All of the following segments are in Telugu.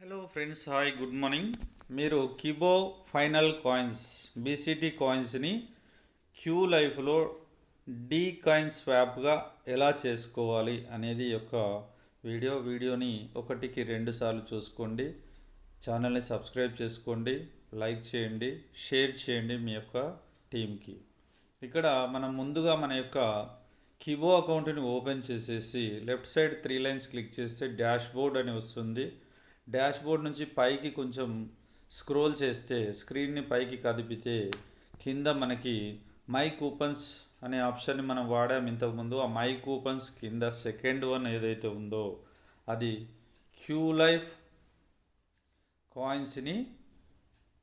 Hello friends hi good morning మీరు కిబో ఫైనల్ కాయిన్స్ బీసీటీ కాయిన్స్ని క్యూ లైఫ్లో డీ కాయిన్ స్వాప్గా ఎలా చేసుకోవాలి అనేది యొక్క వీడియో వీడియోని ఒకటికి రెండు సార్లు చూసుకోండి. ఛానల్ని సబ్స్క్రైబ్ చేసుకోండి లైక్ చేయండి షేర్ చేయండి మీ యొక్క టీంకి ఇక్కడ మనం ముందుగా మన యొక్క కిబో అకౌంట్ని ఓపెన్ చేసేసి left side three lines click చేస్తే డాష్ బోర్డ్ అని వస్తుంది. డాష్ బోర్డ్ నుంచి పైకి కొంచెం స్క్రోల్ చేస్తే స్క్రీన్ని పైకి కదిపితే కింద మనకి మై కూపన్స్ అనే ఆప్షన్ని మనం వాడాం ఇంతకుముందు. ఆ మై కూపన్స్ కింద సెకండ్ వన్ ఏదైతే ఉందో అది క్యూ లైఫ్ కాయిన్స్ని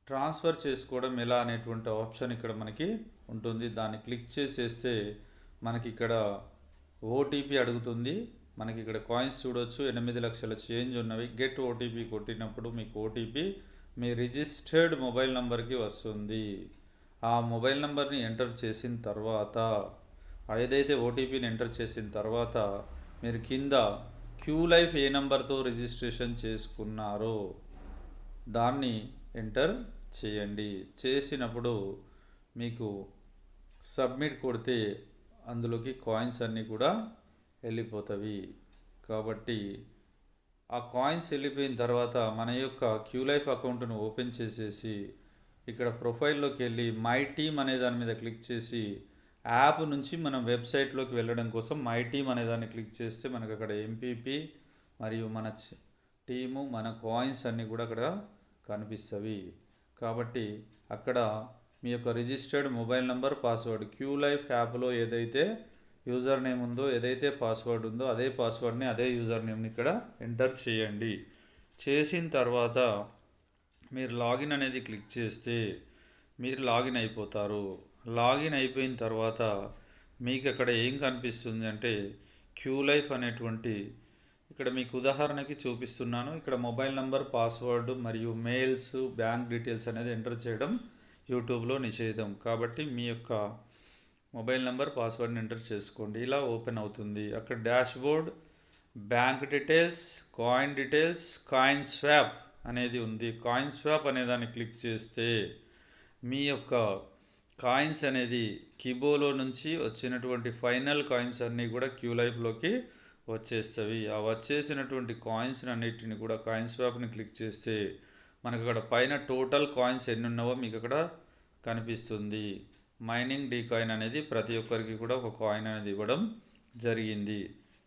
ట్రాన్స్ఫర్ చేసుకోవడం ఎలా అనేటువంటి ఆప్షన్ ఇక్కడ మనకి ఉంటుంది. దాన్ని క్లిక్ చేసేస్తే మనకి ఇక్కడ ఓటీపీ అడుగుతుంది. మనకి ఇక్కడ కాయిన్స్ చూడొచ్చు ఎనిమిది లక్షల చేంజ్ ఉన్నవి. గెట్ ఓటీపీ కొట్టినప్పుడు మీకు ఓటీపీ మీ రిజిస్టర్డ్ మొబైల్ నెంబర్కి వస్తుంది. ఆ మొబైల్ నెంబర్ని ఎంటర్ చేసిన తర్వాత ఏదైతే ఓటీపీని ఎంటర్ చేసిన తర్వాత మీరు కింద క్యూ లైఫ్ ఏ నెంబర్తో రిజిస్ట్రేషన్ చేసుకున్నారో దాన్ని ఎంటర్ చేయండి. చేసినప్పుడు మీకు సబ్మిట్ కొడితే అందులోకి కాయిన్స్ అన్నీ కూడా వెళ్ళిపోతాయి కాబట్టి ఆ కాయిన్స్ వెళ్ళిపోయిన తర్వాత మన యొక్క క్యూ లైఫ్ అకౌంట్ను ఓపెన్ చేసేసి ఇక్కడ ప్రొఫైల్లోకి వెళ్ళి మై టీమ్ అనే దాని మీద క్లిక్ చేసి యాప్ నుంచి మనం వెబ్సైట్లోకి వెళ్ళడం కోసం మై టీమ్ అనే దాన్ని క్లిక్ చేస్తే మనకు అక్కడ ఎంపీపీ మరియు మన టీము మన కాయిన్స్ అన్నీ కూడా అక్కడ కనిపిస్తవి. కాబట్టి అక్కడ మీ యొక్క registered mobile number password Q life యాప్లో ఏదైతే యూజర్ నేమ్ ఉందో ఏదైతే పాస్వర్డ్ ఉందో అదే పాస్వర్డ్ని అదే యూజర్ నేమ్ని ఇక్కడ ఎంటర్ చేయండి. చేసిన తర్వాత మీరు లాగిన్ అనేది క్లిక్ చేస్తే మీరు లాగిన్ అయిపోతారు. లాగిన్ అయిపోయిన తర్వాత మీకు అక్కడ ఏం కనిపిస్తుంది అంటే క్యూ లైఫ్ అనేటువంటి ఇక్కడ మీకు ఉదాహరణకి చూపిస్తున్నాను. ఇక్కడ మొబైల్ నంబర్ పాస్వర్డ్ మరియు మెయిల్స్ బ్యాంక్ డీటెయిల్స్ అనేది ఎంటర్ చేయడం యూట్యూబ్లో నిషేధం. కాబట్టి మీ యొక్క మొబైల్ నెంబర్ పాస్వర్డ్ని ఎంటర్ చేసుకోండి. ఇలా ఓపెన్ అవుతుంది. అక్కడ dashboard bank details coin details coin swap అనేది ఉంది. కాయిన్ స్వాప్ అనే దాన్ని క్లిక్ చేస్తే మీ యొక్క కాయిన్స్ అనేది కిబోలో నుంచి వచ్చినటువంటి ఫైనల్ కాయిన్స్ అన్నీ కూడా క్యూ లైఫ్లోకి వచ్చేస్తవి ఆ వచ్చేసినటువంటి కాయిన్స్ అన్నిటిని కూడా కాయిన్ స్వాప్ని క్లిక్ చేస్తే మనకు అక్కడ పైన టోటల్ కాయిన్స్ ఎన్ని ఉన్నావో మీకు అక్కడ కనిపిస్తుంది. మైనింగ్ డీ కాయిన్ అనేది ప్రతి ఒక్కరికి కూడా ఒక కాయిన్ అనేది ఇవ్వడం జరిగింది.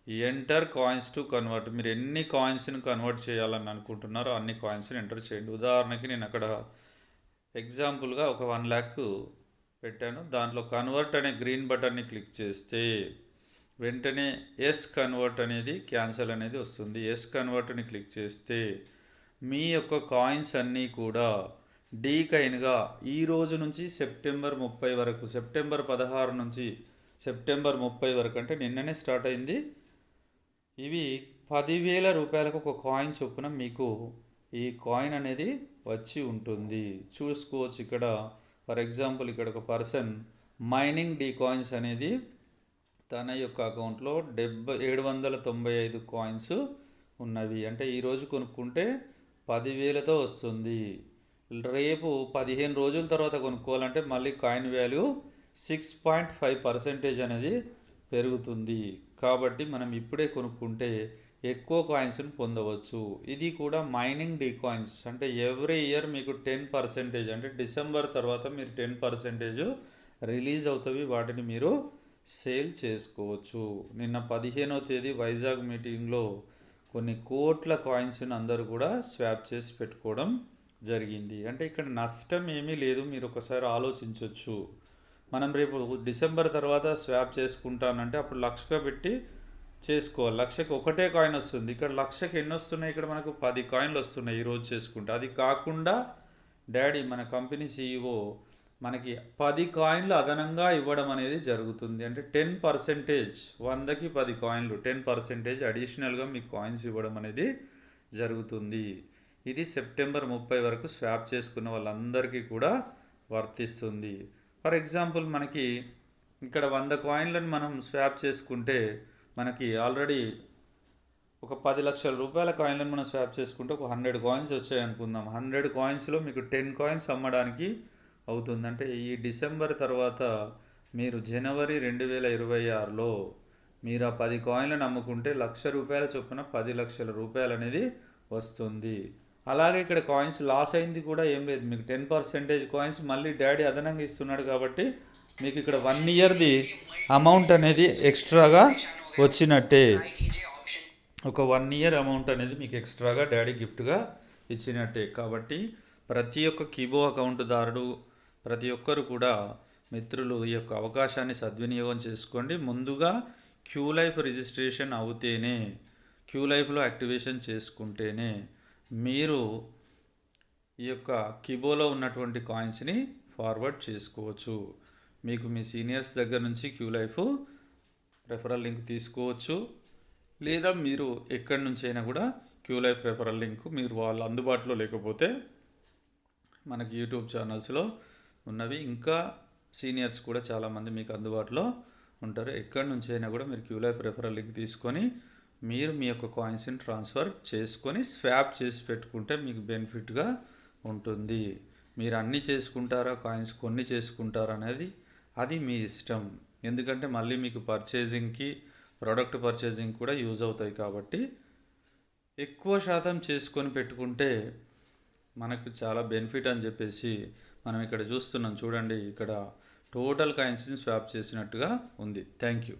ఎంటర్ కాయిన్స్ టు కన్వర్ట్ మీరు ఎన్ని కాయిన్స్ని కన్వర్ట్ చేయాలని అనుకుంటున్నారో అన్ని కాయిన్స్ని ఎంటర్ చేయండి. ఉదాహరణకి నేను అక్కడ ఎగ్జాంపుల్గా ఒక వన్ ల్యాక్ పెట్టాను. దాంట్లో కన్వర్ట్ అనే గ్రీన్ బటన్ని క్లిక్ చేస్తే వెంటనే ఎస్ కన్వర్ట్ అనేది క్యాన్సల్ అనేది వస్తుంది. ఎస్ కన్వర్ట్ని క్లిక్ చేస్తే మీ యొక్క కాయిన్స్ అన్నీ కూడా డీకైన్గా ఈ రోజు నుంచి సెప్టెంబర్ ముప్పై వరకు సెప్టెంబర్ పదహారు నుంచి సెప్టెంబర్ ముప్పై వరకు అంటే నిన్ననే స్టార్ట్ అయింది. ఇవి పదివేల రూపాయలకు ఒక కాయిన్ చొప్పున మీకు ఈ కాయిన్ అనేది వచ్చి ఉంటుంది. చూసుకోవచ్చు ఇక్కడ. ఫర్ ఎగ్జాంపుల్ ఇక్కడ ఒక పర్సన్ మైనింగ్ డీ కాయిన్స్ అనేది తన యొక్క అకౌంట్లో డెబ్బై ఏడు వందల తొంభై ఐదు కాయిన్స్ ఉన్నవి. అంటే ఈరోజు కొనుక్కుంటే పదివేలతో వస్తుంది. రేపు పదిహేను రోజుల తర్వాత కొనుక్కోవాలంటే మళ్ళీ coin value six point five percentage అనేది పెరుగుతుంది. కాబట్టి మనం ఇప్పుడే కొనుక్కుంటే ఎక్కువ కాయిన్స్ని పొందవచ్చు. ఇది కూడా మైనింగ్ డీ కాయిన్స్. అంటే ఎవ్రీ ఇయర్ మీకు టెన్ పర్సెంటేజ్ అంటే డిసెంబర్ తర్వాత మీరు టెన్ పర్సెంటేజ్ రిలీజ్ అవుతుంది వాటిని మీరు సేల్ చేసుకోవచ్చు. నిన్న పదిహేనవ తేదీ వైజాగ్ మీటింగ్లో కొన్ని కోట్ల కాయిన్స్ని అందరూ కూడా స్వాప్ చేసి పెట్టుకోవడం జరిగింది. అంటే ఇక్కడ నష్టం ఏమీ లేదు. మీరు ఒకసారి ఆలోచించవచ్చు మనం రేపు డిసెంబర్ తర్వాత స్వాప్ చేసుకుంటానంటే అప్పుడు లక్షగా పెట్టి చేసుకోవాలి. లక్షకి ఒకటే కాయిన్ వస్తుంది. ఇక్కడ లక్షకి ఎన్ని వస్తున్నాయి? ఇక్కడ మనకు పది కాయిన్లు వస్తున్నాయి ఈరోజు చేసుకుంటే. అది కాకుండా డాడీ మన కంపెనీ సీఈఓ మనకి పది కాయిన్లు అదనంగా ఇవ్వడం అనేది జరుగుతుంది. అంటే టెన్ పర్సెంటేజ్ వందకి పది కాయిన్లు టెన్ పర్సెంటేజ్ అడిషనల్గా మీకు కాయిన్స్ ఇవ్వడం అనేది జరుగుతుంది. ఇది సెప్టెంబర్ ముప్పై వరకు స్వాప్ చేసుకున్న వాళ్ళందరికీ కూడా వర్తిస్తుంది. ఫర్ ఎగ్జాంపుల్ మనకి ఇక్కడ వంద కాయిన్లను మనం స్వాప్ చేసుకుంటే మనకి ఆల్రెడీ ఒక పది లక్షల రూపాయల కాయిన్లను మనం స్వాప్ చేసుకుంటే ఒక హండ్రెడ్ కాయిన్స్ వచ్చాయి అనుకుందాం. హండ్రెడ్ కాయిన్స్లో మీకు టెన్ కాయిన్స్ అమ్మడానికి అవుతుంది. అంటే ఈ డిసెంబర్ తర్వాత మీరు జనవరి రెండు వేల ఇరవై ఆరులో మీరు ఆ పది కాయిన్లను అమ్ముకుంటే లక్ష రూపాయల చొప్పున పది లక్షల రూపాయలు అనేది వస్తుంది. అలాగే ఇక్కడ కాయిన్స్ లాస్ అయింది కూడా ఏం లేదు. మీకు టెన్ పర్సెంటేజ్ కాయిన్స్ మళ్ళీ డాడీ అదనంగా ఇస్తున్నాడు కాబట్టి మీకు ఇక్కడ వన్ ఇయర్ది అమౌంట్ అనేది ఎక్స్ట్రాగా వచ్చినట్టే. ఒక వన్ ఇయర్ అమౌంట్ అనేది మీకు ఎక్స్ట్రాగా డాడీ గిఫ్ట్గా ఇచ్చినట్టే. కాబట్టి ప్రతి ఒక్క కీబో అకౌంట్దారుడు ప్రతి ఒక్కరు కూడా మిత్రులు ఈ యొక్క అవకాశాన్ని సద్వినియోగం చేసుకోండి. ముందుగా క్యూ లైఫ్ రిజిస్ట్రేషన్ అవుతేనే క్యూ లైఫ్లో యాక్టివేషన్ చేసుకుంటేనే మీరు ఈ యొక్క కిబోలో ఉన్నటువంటి కాయిన్స్ని ఫార్వర్డ్ చేసుకోవచ్చు. మీకు మీ సీనియర్స్ దగ్గర నుంచి క్యూ లైఫ్ రెఫరల్ లింక్ తీసుకోవచ్చు. లేదా మీరు ఎక్కడి నుంచి అయినా కూడా క్యూ లైఫ్ రెఫరల్ లింక్ మీరు వాళ్ళు అందుబాటులో లేకపోతే మనకి యూట్యూబ్ ఛానల్స్లో ఉన్నవి. ఇంకా సీనియర్స్ కూడా చాలామంది మీకు అందుబాటులో ఉంటారు. ఎక్కడి నుంచి అయినా కూడా మీరు క్యూ లైఫ్ రెఫరల్ లింక్ తీసుకొని మీరు మీ యొక్క కాయిన్స్ని ట్రాన్స్ఫర్ చేసుకొని స్వాప్ చేసి పెట్టుకుంటే మీకు బెనిఫిట్గా ఉంటుంది. మీరు అన్నీ చేసుకుంటారా కాయిన్స్ కొన్ని చేసుకుంటారా అనేది అది మీ ఇష్టం. ఎందుకంటే మళ్ళీ మీకు పర్చేజింగ్కి ప్రోడక్ట్ పర్చేజింగ్ కూడా యూజ్ అవుతాయి కాబట్టి ఎక్కువ శాతం చేసుకొని పెట్టుకుంటే మనకు చాలా బెనిఫిట్ అని చెప్పేసి మనం ఇక్కడ చూస్తున్నాం. చూడండి ఇక్కడ టోటల్ కాయిన్స్ని స్వాప్ చేసినట్టుగా ఉంది. Thank you